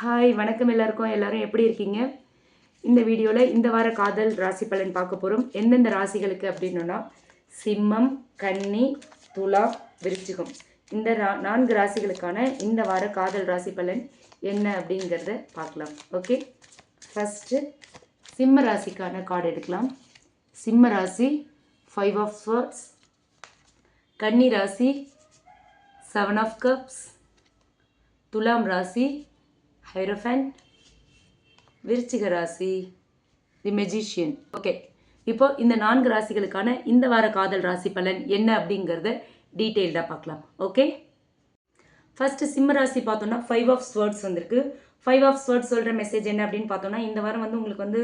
Hi வணக்கம் எல்லாருக்கும். எல்லாரும் எப்படி இருக்கீங்க? இந்த வீடியோவில் இந்த வார காதல் ராசி பலன் பார்க்க போகிறோம் எந்தெந்த ராசிகளுக்கு அப்படின்னா சிம்மம் கன்னி துலா விருச்சிகம். இந்த ரா நான்கு ராசிகளுக்கான இந்த வார காதல் ராசி பலன் என்ன அப்படிங்கிறத பார்க்கலாம். ஓகே ஃபஸ்ட்டு சிம்ம ராசிக்கான கார்டு எடுக்கலாம். சிம்ம ராசி ஃபைவ் ஆஃப் ஸ்வர்ட்ஸ் கன்னி ராசி செவன் ஆஃப் கப்ஸ் துலாம் ராசி ஹைரோஃபண்ட் விருச்சிக ராசி தி மெஜிஷியன் ஓகே இப்போ இந்த நான்கு ராசிகளுக்கான இந்த வார காதல் ராசி பலன் என்ன அப்படிங்கிறத டீட்டெயில்டாக பார்க்கலாம். ஓகே ஃபஸ்ட்டு சிம்ம ராசி பார்த்தோன்னா ஃபைவ் ஆஃப் ஸ்வர்ட்ஸ் வந்திருக்கு. ஃபைவ் ஆஃப் ஸ்வர்ட்ஸ் சொல்கிற மெசேஜ் என்ன அப்படின்னு பார்த்தோம்னா இந்த வாரம் வந்து உங்களுக்கு வந்து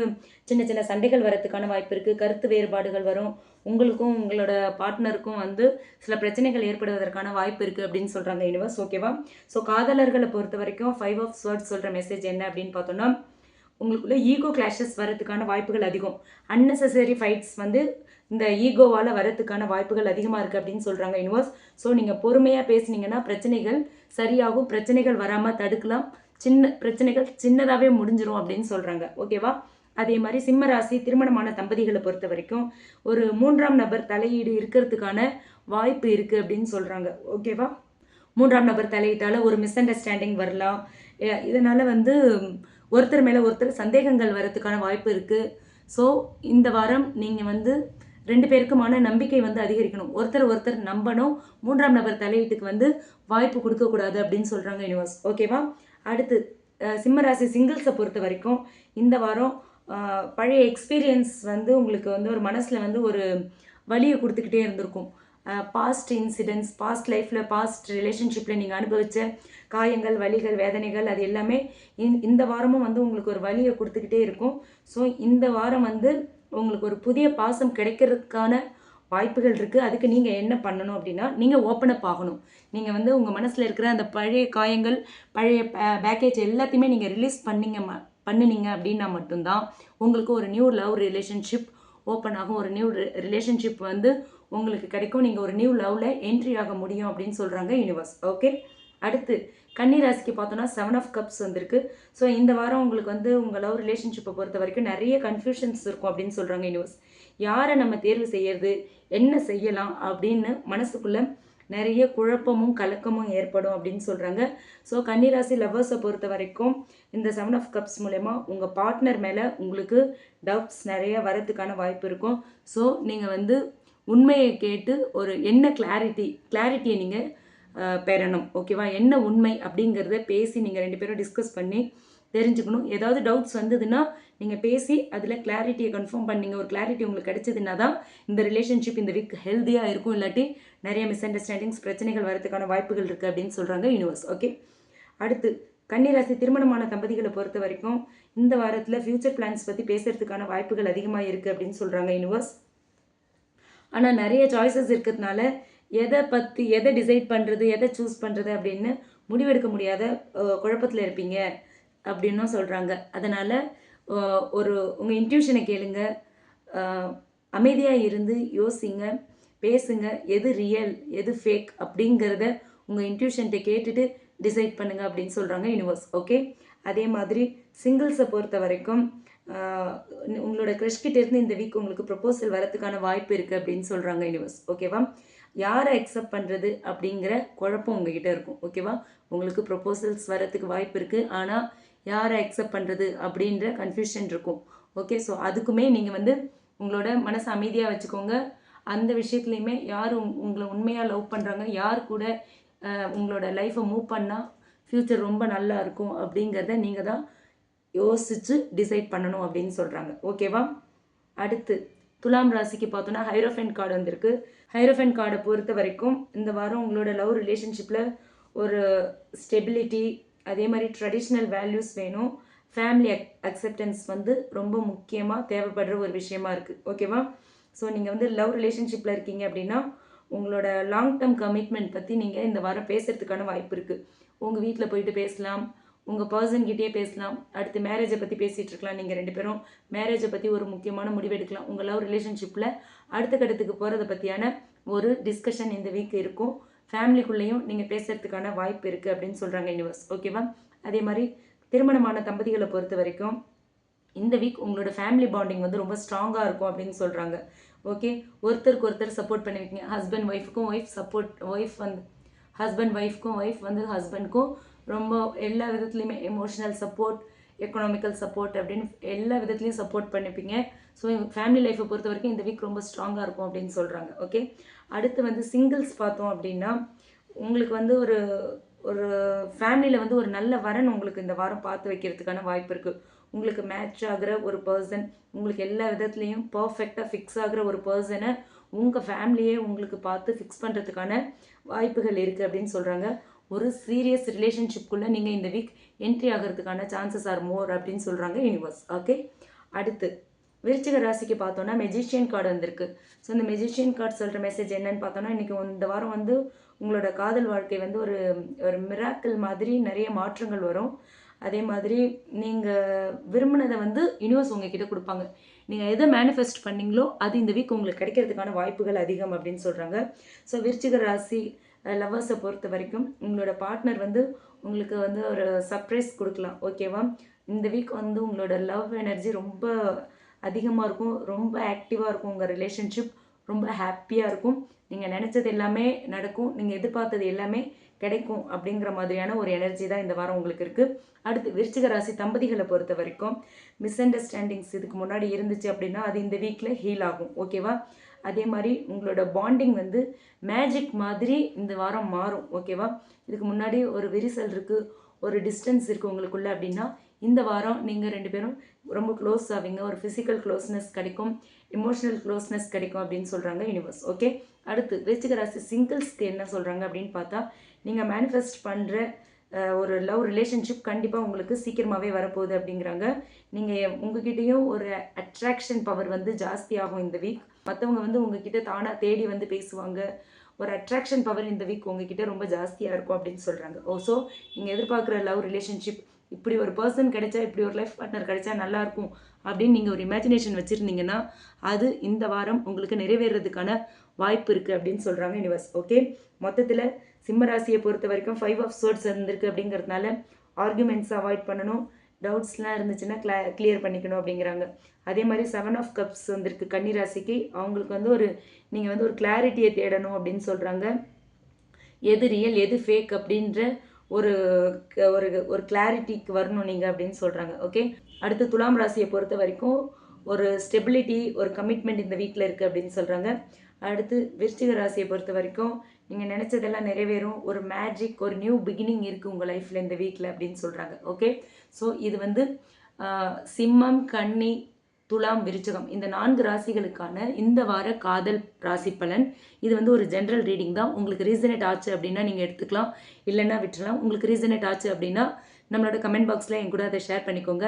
சின்ன சின்ன சண்டைகள் வரதுக்கான வாய்ப்பு இருக்குது கருத்து வேறுபாடுகள் வரும் உங்களுக்கும் உங்களோட பார்ட்னருக்கும் வந்து சில பிரச்சனைகள் ஏற்படுவதற்கான வாய்ப்பு இருக்குது அப்படின்னு சொல்கிறாங்க யூனிவர்ஸ் ஓகேவா ஸோ காதலர்களை பொறுத்த வரைக்கும் ஃபைவ் ஆஃப் ஸ்வர்ட்ஸ் சொல்கிற மெசேஜ் என்ன அப்படின்னு பார்த்தோம்னா உங்களுக்குள்ள ஈகோ கிளாஷஸ் வரதுக்கான வாய்ப்புகள் அதிகம். அன்னெசரி ஃபைட்ஸ் வந்து இந்த ஈகோவால் வரதுக்கான வாய்ப்புகள் அதிகமாக இருக்குது அப்படின்னு சொல்கிறாங்க யூனிவர்ஸ் ஸோ நீங்கள் பொறுமையாக பேசுனீங்கன்னா பிரச்சனைகள் சரியாகும் பிரச்சனைகள் வராமல் தடுக்கலாம். சின்ன பிரச்சனைகள் சின்னதாகவே முடிஞ்சிரும் அப்படின்னு சொல்கிறாங்க ஓகேவா அதே மாதிரி சிம்ம ராசி திருமணமான தம்பதிகளை பொறுத்த வரைக்கும் ஒரு மூன்றாம் நபர் தலையீடு இருக்கிறதுக்கான வாய்ப்பு இருக்குது அப்படின்னு சொல்கிறாங்க ஓகேவா மூன்றாம் நபர் தலையிட்டால் ஒரு மிஸ் அண்டர்ஸ்டாண்டிங் வரலாம் இதனால் வந்து ஒருத்தர் மேலே ஒருத்தர் சந்தேகங்கள் வரத்துக்கான வாய்ப்பு இருக்குது ஸோ இந்த வாரம் நீங்கள் வந்து ரெண்டு பேருக்குமான நம்பிக்கை வந்து அதிகரிக்கணும். ஒருத்தர் ஒருத்தர் நம்பணும். மூன்றாம் நபர் தலையீட்டுக்கு வந்து வாய்ப்பு கொடுக்கக்கூடாது அப்படின்னு சொல்கிறாங்க யூனிவர்ஸ் ஓகேவா அடுத்து சிம்மராசி சிங்கிள்ஸை பொறுத்த வரைக்கும் இந்த வாரம் பழைய எக்ஸ்பீரியன்ஸ் வந்து உங்களுக்கு வந்து ஒரு மனசில் வந்து ஒரு வலியை கொடுத்துக்கிட்டே இருந்திருக்கும். பாஸ்ட் இன்சிடென்ட்ஸ் பாஸ்ட் லைஃப்பில் பாஸ்ட் ரிலேஷன்ஷிப்பில் நீங்கள் அனுபவித்த காயங்கள் வலிகள் வேதனைகள் அது எல்லாமே இந்த- இந்த வாரமும் வந்து உங்களுக்கு ஒரு வலியை கொடுத்துக்கிட்டே இருக்கும். ஸோ இந்த வாரம் வந்து உங்களுக்கு ஒரு புதிய பாசம் கிடைக்கிறதுக்கான வாய்ப்புகள் இருக்குது அதுக்கு நீங்கள் என்ன பண்ணணும் அப்படின்னா நீங்கள் ஓப்பன் அப் ஆகணும். நீங்கள் வந்து உங்கள் மனசில் இருக்கிற அந்த பழைய காயங்கள் பழைய பேக்கேஜ் எல்லாத்தையுமே நீங்கள் ரிலீஸ் பண்ணீங்க ம பண்ணுனீங்க அப்படின்னா மட்டும்தான் உங்களுக்கு ஒரு நியூ லவ் ரிலேஷன்ஷிப் ஓப்பன் ஆகும். ஒரு நியூ ரிலேஷன்ஷிப் வந்து உங்களுக்கு கிடைக்கும். நீங்கள் ஒரு நியூ லவ்வில் என்ட்ரி ஆக முடியும் அப்படின்னு சொல்கிறாங்க யூனிவர்ஸ் ஓகே அடுத்து கன்னி ராசிக்கு பார்த்தோன்னா செவன் ஆஃப் கப்ஸ் வந்திருக்கு. ஸோ இந்த வாரம் உங்களுக்கு வந்து உங்கள் லவ் ரிலேஷன்ஷிப்பை பொறுத்த வரைக்கும் நிறைய கன்ஃபியூஷன்ஸ் இருக்கும் அப்படின்னு சொல்கிறாங்க யூனிவர்ஸ் யாரை நம்ம தேர்வு செய்யறது என்ன செய்யலாம் அப்படின்னு மனசுக்குள்ள நிறைய குழப்பமும் கலக்கமும் ஏற்படும் அப்படின்னு சொல்கிறாங்க ஸோ கன்னிராசி லவ்வர்ஸை பொறுத்த வரைக்கும் இந்த செவன் ஆஃப் கப்ஸ் மூலயமா உங்கள் பார்ட்னர் மேலே உங்களுக்கு டவுட்ஸ் நிறைய வரதுக்கான வாய்ப்பு இருக்கும். ஸோ நீங்கள் வந்து உண்மையை கேட்டு ஒரு என்ன கிளாரிட்டி கிளாரிட்டியை நீங்கள் பெறணும். ஓகேவா என்ன உண்மை அப்படிங்கிறத பேசி நீங்கள் ரெண்டு பேரும் டிஸ்கஸ் பண்ணி தெரிஞ்சுக்கணும். ஏதாவது டவுட்ஸ் வந்ததுன்னா நீங்கள் பேசி அதில் கிளாரிட்டியை கன்ஃபார்ம் பண்ணீங்க. ஒரு கிளாரிட்டி உங்களுக்கு கிடைச்சதுன்னா தான் இந்த ரிலேஷன்ஷிப் இந்த வீக் ஹெல்த்தியாக இருக்கும். இல்லாட்டி நிறைய மிஸ் அண்டர்ஸ்டாண்டிங்ஸ் பிரச்சனைகள் வரதுக்கான வாய்ப்புகள் இருக்குது அப்படின்னு சொல்கிறாங்க யூனிவர்ஸ் ஓகே அடுத்து கன்னிராசி திருமணமான தம்பதிகளை பொறுத்த வரைக்கும் இந்த வாரத்தில் ஃப்யூச்சர் பிளான்ஸ் பற்றி பேசுகிறதுக்கான வாய்ப்புகள் அதிகமாக இருக்குது அப்படின்னு சொல்கிறாங்க யூனிவர்ஸ் ஆனால் நிறைய சாய்ஸஸ் இருக்கிறதுனால எதை பற்றி எதை டிசைட் பண்ணுறது எதை சூஸ் பண்ணுறது அப்படின்னு முடிவெடுக்க முடியாத குழப்பத்தில் இருப்பீங்க அப்படின்னும் சொல்கிறாங்க அதனால் ஒரு உங்கள் இன்ட்யூஷனை கேளுங்க. அமைதியாக இருந்து யோசிங்க. பேசுங்க. எது ரியல் எது ஃபேக் அப்படிங்கிறத உங்கள் இன்ட்யூஷன்கிட்ட கேட்டுட்டு டிசைட் பண்ணுங்க அப்படின்னு சொல்கிறாங்க யூனிவர்ஸ் ஓகே அதே மாதிரி சிங்கிள்ஸை பொறுத்த வரைக்கும் உங்களோட crush இருந்து இந்த வீக் உங்களுக்கு ப்ரொபோசல் வரதுக்கான வாய்ப்பு இருக்குது அப்படின்னு சொல்கிறாங்க யூனிவர்ஸ் ஓகேவா யாரை அக்செப்ட் பண்ணுறது அப்படிங்கிற குழப்பம் உங்ககிட்ட இருக்கும் ஓகேவா உங்களுக்கு ப்ரொபோசல்ஸ் வரத்துக்கு வாய்ப்பு இருக்குது ஆனால் யாரை அக்செப்ட் பண்ணுறது அப்படின்ற கன்ஃபியூஷன் இருக்கும் ஓகே ஸோ அதுக்குமே நீங்கள் வந்து உங்களோட மனசை அமைதியாக வச்சுக்கோங்க. அந்த விஷயத்துலையுமே யார் உங்- உங்களை உண்மையாக லவ் பண்ணுறாங்க யார் கூட உங்களோட லைஃப்பை மூவ் பண்ணால் ஃப்யூச்சர் ரொம்ப நல்லா இருக்கும் அப்படிங்கிறத நீங்கள் தான் யோசித்து டிசைட் பண்ணணும் அப்படின்னு சொல்கிறாங்க ஓகேவா அடுத்து துலாம் ராசிக்கு பார்த்தோன்னா ஹைரோஃபென் கார்டு வந்திருக்கு. ஹைரோஃபென் கார்டை பொறுத்த வரைக்கும் இந்த வாரம் உங்களோட லவ் ரிலேஷன்ஷிப்பில் ஒரு ஸ்டெபிலிட்டி அதே மாதிரி ட்ரெடிஷ்னல் வேல்யூஸ் வேணும். ஃபேமிலி அக் அக்செப்டன்ஸ் வந்து ரொம்ப முக்கியமாக தேவைப்படுற ஒரு விஷயமா இருக்குது ஓகேவா ஸோ நீங்கள் வந்து லவ் ரிலேஷன்ஷிப்பில் இருக்கீங்க அப்படின்னா உங்களோட லாங் டேர்ம் கமிட்மெண்ட் பற்றி நீங்கள் இந்த வாரம் பேசுகிறதுக்கான வாய்ப்பு இருக்குது உங்கள் வீட்டில் போயிட்டு பேசலாம். உங்கள் பர்சன்கிட்டயே பேசலாம். அடுத்து மேரேஜை பற்றி பேசிகிட்டு இருக்கலாம். நீங்கள் ரெண்டு பேரும் மேரேஜை பற்றி ஒரு முக்கியமான முடிவு எடுக்கலாம். உங்கள் லவ் ரிலேஷன்ஷிப்பில் அடுத்த கட்டத்துக்கு போகிறத பற்றியான ஒரு டிஸ்கஷன் இந்த வீக் இருக்கும். ஃபேமிலிக்குள்ளேயும் நீங்கள் பேசுகிறதுக்கான வாய்ப்பு இருக்குது அப்படின்னு சொல்கிறாங்க யூனிவர்ஸ் ஓகேவா அதே மாதிரி திருமணமான தம்பதிகளை பொறுத்த வரைக்கும் இந்த வீக் உங்களோட ஃபேமிலி பாண்டிங் வந்து ரொம்ப ஸ்ட்ராங்காக இருக்கும் அப்படின்னு சொல்கிறாங்க ஓகே ஒருத்தருக்கு ஒருத்தர் சப்போர்ட் பண்ணிருக்கீங்க. ஹஸ்பண்ட் ஒய்ஃபுக்கும் ஒய்ஃப் சப்போர்ட் ஒய்ஃப் வந்து ஹஸ்பண்ட் ஒய்ஃப்க்கும் ஒய்ஃப் வந்து ஹஸ்பண்ட்க்கும் ரொம்ப எல்லா விதத்துலேயுமே எமோஷனல் சப்போர்ட் எக்கனாமிக்கல் சப்போர்ட் அப்படின்னு எல்லா விதத்துலையும் சப்போர்ட் பண்ணிப்பீங்க. ஸோ ஃபேமிலி லைஃப்பை பொறுத்த வரைக்கும் இந்த வீக் ரொம்ப ஸ்ட்ராங்காக இருக்கும் அப்படின்னு சொல்கிறாங்க ஓகே அடுத்து வந்து சிங்கிள்ஸ் பார்த்தோம் அப்படின்னா உங்களுக்கு வந்து ஒரு ஒரு ஃபேமிலியில் வந்து ஒரு நல்ல வரன் உங்களுக்கு இந்த வாரம் பார்த்து வைக்கிறதுக்கான வாய்ப்பு இருக்குது உங்களுக்கு மேட்ச் ஆகிற ஒரு பர்சன் உங்களுக்கு எல்லா விதத்துலேயும் பர்ஃபெக்டாக ஃபிக்ஸ் ஆகிற ஒரு பர்சனை உங்கள் ஃபேமிலியே உங்களுக்கு பார்த்து ஃபிக்ஸ் பண்ணுறதுக்கான வாய்ப்புகள் இருக்குது அப்படின்னு சொல்கிறாங்க ஒரு சீரியஸ் ரிலேஷன்ஷிப்குள்ளே நீங்கள் இந்த வீக் என்ட்ரி ஆகிறதுக்கான சான்சஸ் ஆர் மோர் அப்படின்னு சொல்கிறாங்க யூனிவர்ஸ் ஓகே அடுத்து விருச்சிக ராசிக்கு பார்த்தோன்னா மெஜிஷியன் கார்டு வந்திருக்கு. ஸோ இந்த மெஜிஷியன் கார்டு சொல்கிற மெசேஜ் என்னன்னு பார்த்தோன்னா இன்றைக்கி இந்த வாரம் வந்து உங்களோட காதல் வாழ்க்கை வந்து ஒரு ஒரு மிராக்கள் மாதிரி நிறைய மாற்றங்கள் வரும். அதே மாதிரி நீங்கள் விரும்பினதை வந்து யூனிவர்ஸ் உங்ககிட்ட கொடுப்பாங்க. நீங்கள் எதை மேனிஃபெஸ்ட் பண்ணீங்களோ அது இந்த வீக் உங்களுக்கு கிடைக்கிறதுக்கான வாய்ப்புகள் அதிகம் அப்படின்னு சொல்கிறாங்க ஸோ விருச்சிக ராசி லவ்வர்ஸை பொறுத்த வரைக்கும் உங்களோட பார்ட்னர் வந்து உங்களுக்கு வந்து ஒரு சர்ப்ரைஸ் கொடுக்கலாம். ஓகேவா இந்த வீக் வந்து உங்களோட லவ் எனர்ஜி ரொம்ப அதிகமாக இருக்கும். ரொம்ப ஆக்டிவாக இருக்கும் உங்கள் ரிலேஷன்ஷிப் ரொம்ப ஹாப்பியாக இருக்கும். நீங்கள் நினச்சது எல்லாமே நடக்கும். நீங்கள் எதிர்பார்த்தது எல்லாமே கிடைக்கும் அப்படிங்கிற மாதிரியான ஒரு எனர்ஜி தான் இந்த வாரம் உங்களுக்கு இருக்குது அடுத்து விருச்சிக ராசி தம்பதிகளை பொறுத்த வரைக்கும் மிஸ் அண்டர்ஸ்டாண்டிங்ஸ் இதுக்கு முன்னாடி இருந்துச்சு அப்படின்னா அது இந்த வீக்கில் ஹீல் ஆகும். ஓகேவா அதே மாதிரி உங்களோட பாண்டிங் வந்து மேஜிக் மாதிரி இந்த வாரம் மாறும். ஓகேவா இதுக்கு முன்னாடி ஒரு விரிசல் இருக்குது ஒரு டிஸ்டன்ஸ் இருக்குது உங்களுக்குள்ளே அப்படின்னா இந்த வாரம் நீங்கள் ரெண்டு பேரும் ரொம்ப க்ளோஸ் ஆவீங்க. ஒரு ஃபிசிக்கல் க்ளோஸ்னஸ் கிடைக்கும். எமோஷனல் க்ளோஸ்னஸ் கிடைக்கும் அப்படின்னு சொல்கிறாங்க யூனிவர்ஸ் ஓகே அடுத்து விருச்சிக ராசி சிங்கிள்ஸ்க்கு என்ன சொல்கிறாங்க அப்படின்னு பார்த்தா நீங்கள் மேனிஃபெஸ்ட் பண்ணுற ஒரு லவ் ரிலேஷன்ஷிப் கண்டிப்பாக உங்களுக்கு சீக்கிரமாகவே வரப்போகுது அப்படிங்கிறாங்க. நீங்கள் உங்ககிட்டயும் ஒரு அட்ராக்ஷன் பவர் வந்து ஜாஸ்தியாகும் இந்த வீக் மற்றவங்க வந்து உங்ககிட்ட தானாக தேடி வந்து பேசுவாங்க. ஒரு அட்ராக்ஷன் பவர் இந்த வீக் உங்ககிட்ட ரொம்ப ஜாஸ்தியாக இருக்கும் அப்படின்னு சொல்கிறாங்க ஓ oh, ஸோ நீங்கள் எதிர்பார்க்குற லவ் ரிலேஷன்ஷிப் இப்படி ஒரு பர்சன் கிடைச்சா இப்படி ஒரு லைஃப் பார்ட்னர் கிடைச்சா நல்லாயிருக்கும் அப்படின்னு நீங்கள் ஒரு இமேஜினேஷன் வச்சுருந்தீங்கன்னா அது இந்த வாரம் உங்களுக்கு நிறைவேறதுக்கான வாய்ப்பு இருக்குது அப்படின்னு சொல்கிறாங்க யூனிவர்ஸ் ஓகே மொத்தத்தில் சிம்ம ராசியை பொறுத்த வரைக்கும் ஃபைவ் ஆஃப் சோர்ட்ஸ் இருந்திருக்கு அப்படிங்கிறதுனால ஆர்குமெண்ட்ஸ் அவாய்ட் பண்ணணும் டவுட்ஸ்லாம் இருந்துச்சுன்னா கிளா கிளியர் பண்ணிக்கணும் அப்படிங்கிறாங்க. அதே மாதிரி செவன் ஆஃப் கப்ஸ் வந்திருக்கு கன்னிராசிக்கு அவங்களுக்கு வந்து ஒரு நீங்கள் வந்து ஒரு கிளாரிட்டியை தேடணும் அப்படின்னு சொல்கிறாங்க எது ரியல் எது ஃபேக் அப்படின்ற ஒரு ஒரு ஒரு கிளாரிட்டிக்கு வரணும் நீங்கள் அப்படின்னு சொல்கிறாங்க ஓகே அடுத்து துலாம் ராசியை பொறுத்த வரைக்கும் ஒரு ஸ்டெபிலிட்டி ஒரு கமிட்மெண்ட் இந்த வீக்கில் இருக்குது அப்படின்னு சொல்கிறாங்க அடுத்து விருச்சிக ராசியை பொறுத்த வரைக்கும் நீங்கள் நினச்சதெல்லாம் நிறைவேறும். ஒரு மேஜிக் ஒரு நியூ பிகினிங் இருக்குது உங்கள் லைஃப்பில் இந்த வீக்கில் அப்படின்னு சொல்கிறாங்க ஓகே ஸோ இது வந்து சிம்மம் கன்னி துலாம் விருச்சகம். இந்த நான்கு ராசிகளுக்கான இந்த வார காதல் ராசி பலன். இது வந்து ஒரு ஜென்ரல் ரீடிங் தான். உங்களுக்கு ரீசனேட் ஆச்சு அப்படின்னா நீங்கள் எடுத்துக்கலாம். இல்லைன்னா விட்டுலாம் உங்களுக்கு ரீசனேட் ஆச்சு அப்படின்னா நம்மளோட கமெண்ட் பாக்ஸில் என் கூட அதை ஷேர் பண்ணிக்கோங்க.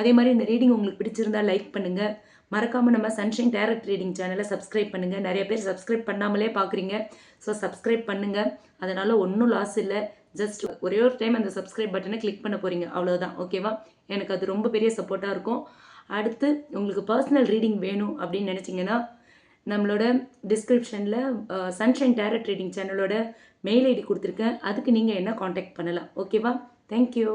அதே மாதிரி இந்த ரீடிங் உங்களுக்கு பிடிச்சிருந்தா லைக் பண்ணுங்கள் மறக்காமல் நம்ம சன்ஷைன் டேரக்ட் ரீடிங் சேனலை சப்ஸ்கிரைப் பண்ணுங்கள் நிறைய பேர் சப்ஸ்கிரைப் பண்ணாமலே பார்க்குறீங்க ஸோ சப்ஸ்கிரைப் பண்ணுங்கள் அதனால் ஒன்றும் லாஸ் இல்லை. ஜஸ்ட் ஒரே ஒரு டைம் அந்த சப்ஸ்கிரைப் பட்டனை கிளிக் பண்ண போகிறீங்க அவ்வளோதான் ஓகேவா எனக்கு அது ரொம்ப பெரிய சப்போர்ட்டாக இருக்கும். அடுத்து உங்களுக்கு பர்சனல் ரீடிங் வேணும் அப்படின்னு நினச்சிங்கன்னா நம்மளோட டிஸ்கிரிப்ஷனில் சன்ஷைன் டேரக்ட் ரீடிங் சேனலோட மெயில் ஐடி கொடுத்துருக்கேன். அதுக்கு நீங்கள் என்ன காண்டாக்ட் பண்ணலாம்? ஓகேவா தேங்க்யூ